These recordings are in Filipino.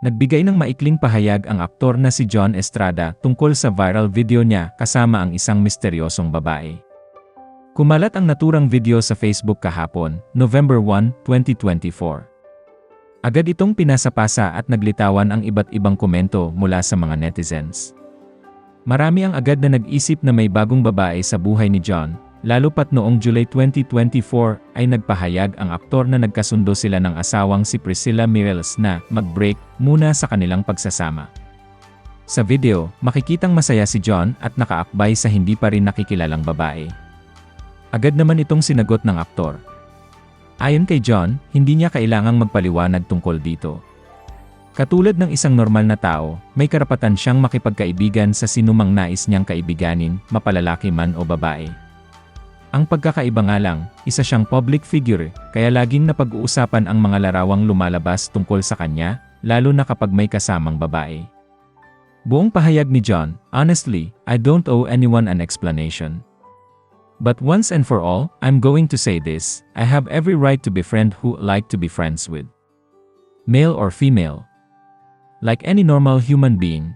Nagbigay ng maikling pahayag ang aktor na si John Estrada tungkol sa viral video niya kasama ang isang misteryosong babae. Kumalat ang naturang video sa Facebook kahapon, November 1, 2024. Agad itong pinasapasa at naglitawan ang iba't ibang komento mula sa mga netizens. Marami ang agad na nag-isip na may bagong babae sa buhay ni John, lalo pat noong July 2024 ay nagpahayag ang aktor na nagkasundo sila ng asawang si Priscilla Mireles na mag-break muna sa kanilang pagsasama. Sa video, makikitang masaya si John at nakaakbay sa hindi pa rin nakikilalang babae. Agad naman itong sinagot ng aktor. Ayon kay John, hindi niya kailangang magpaliwanag tungkol dito. Katulad ng isang normal na tao, may karapatan siyang makipagkaibigan sa sinumang nais niyang kaibiganin, mapalalaki man o babae. Ang pagkakaiba nga lang, isa siyang public figure, kaya laging napag-uusapan ang mga larawang lumalabas tungkol sa kanya, lalo na kapag may kasamang babae. Buong pahayag ni John, honestly, I don't owe anyone an explanation. But once and for all, I'm going to say this, I have every right to befriend who like to be friends with. Male or female. Like any normal human being.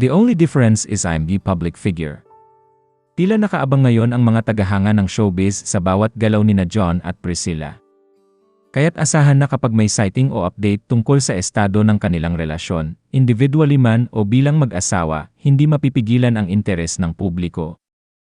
The only difference is I'm the public figure. Tila nakaabang ngayon ang mga tagahanga ng showbiz sa bawat galaw ni na John at Priscilla. Kaya't asahan na kapag may sighting o update tungkol sa estado ng kanilang relasyon, individually man o bilang mag-asawa, hindi mapipigilan ang interes ng publiko.